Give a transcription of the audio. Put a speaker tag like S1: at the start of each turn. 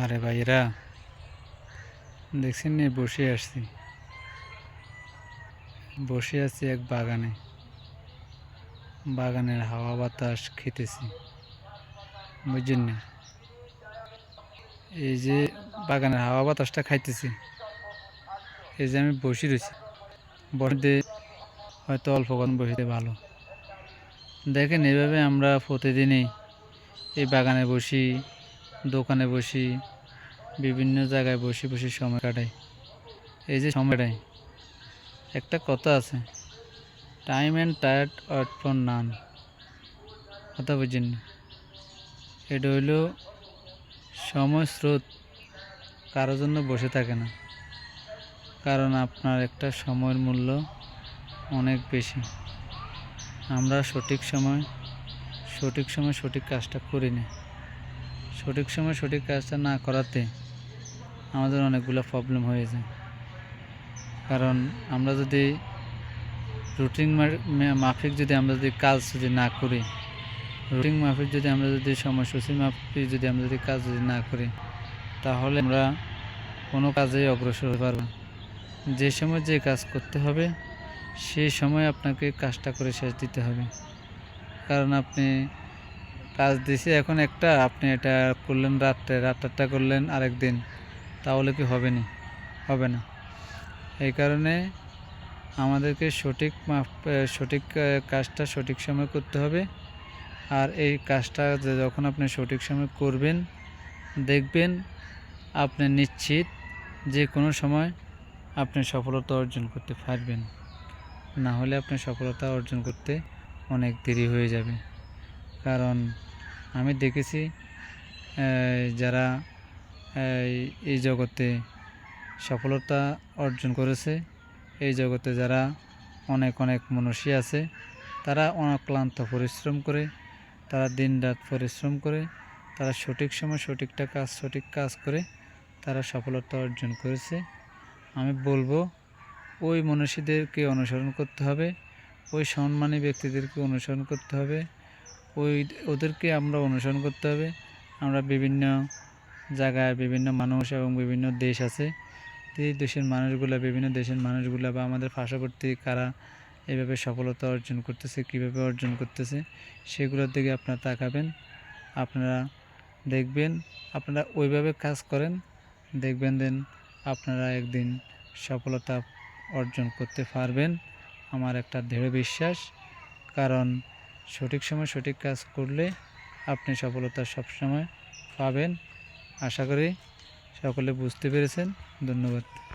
S1: আরে ভাইরা দেখছেন বসে আসছি বসে আছি এক বাগানে। বাগানের হাওয়া বাতাস খেতেছি। বুঝছেন না? এই যে বাগানের হাওয়া বাতাসটা খাইতেছি। এই যে আমি বসে রয়েছি। বসে হয়তো অল্প কদিন বসিতে ভালো। দেখেন এভাবে আমরা প্রতিদিনই এই বাগানে বসি দোকানে বসি, বিভিন্ন জায়গায় বসে বসে সময় কাটাই। এই যে সময়টাই একটা কথা আছে টাইম অ্যান্ড টায়ার্ড আর্ট ফর নান কথা বুঝছেন? না এটা হইল সময় স্রোত কারোর জন্য বসে থাকে না। কারণ আপনার একটা সময়ের মূল্য অনেক বেশি। আমরা সঠিক সময় সঠিক সময় সঠিক কাজটা করি না। সঠিক সময় সঠিক কাজটা না করাতে আমাদের অনেকগুলো প্রবলেম হয়ে যায় কারণ আমরা যদি রুটিন মাফিক যদি আমরা যদি কাজ যদি না করি রুটিন মাফিক যদি আমরা যদি সময়সূচি মাফিক যদি আমরা যদি কাজ যদি না করি, তাহলে আমরা কোনো কাজেই অগ্রসর হতে পারব যে সময় যে কাজ করতে হবে সেই সময় আপনাকে কাজটা করে শেষ দিতে হবে। কারণ আপনি কাজ দিছি। এখন একটা, আপনি এটা করলেন রাত্রে রাত্রটা করলেন আরেক দিন তাহলে কি হবে না হবে না। এই কারণে আমাদেরকে সঠিক মাপ সঠিক কাজটা সঠিক সময় করতে হবে। আর এই কাজটা যখন আপনি সঠিক সময় করবেন, দেখবেন আপনি নিশ্চিত যে কোনো সময় আপনি সফলতা অর্জন করতে পারবেন। না হলে আপনি সফলতা অর্জন করতে অনেক দেরি হয়ে যাবে। কারণ আমি দেখেছি যারা এই, জগতে সফলতা অর্জন করেছে এই জগতে যারা অনেক অনেক মনুষ্য আছে তারা অক্লান্ত পরিশ্রম করে তারা দিনরাত পরিশ্রম করে তারা সঠিক সময় সঠিকটা কাজ সঠিক কাজ করে তারা সফলতা অর্জন করেছে। আমি বলব ওই মনীষীদেরকে অনুসরণ করতে হবে ওই সম্মানী ব্যক্তিদেরকে অনুসরণ করতে হবে ওই ওদেরকে আমরা অনুসরণ করতে হবে। আমরা বিভিন্ন জায়গায় বিভিন্ন মানুষ এবং বিভিন্ন দেশ আছে। এই দেশের মানুষগুলো, বিভিন্ন দেশের মানুষগুলো বা আমাদের পার্শ্ববর্তী কারা এভাবে সফলতা অর্জন করতেছে, কীভাবে অর্জন করতেছে, সেগুলোর দিকে আপনারা তাকাবেন। আপনারা দেখবেন, আপনারা ওইভাবে কাজ করেন, দেখবেন দেন আপনারা একদিন সফলতা অর্জন করতে পারবেন। আমার একটা দৃঢ় বিশ্বাস, কারণ সঠিক সময় সঠিক কাজ করলে আপনি সফলতা সবসময় পাবেন। আশা করি সকলে বুঝতে পেরেছেন। ধন্যবাদ।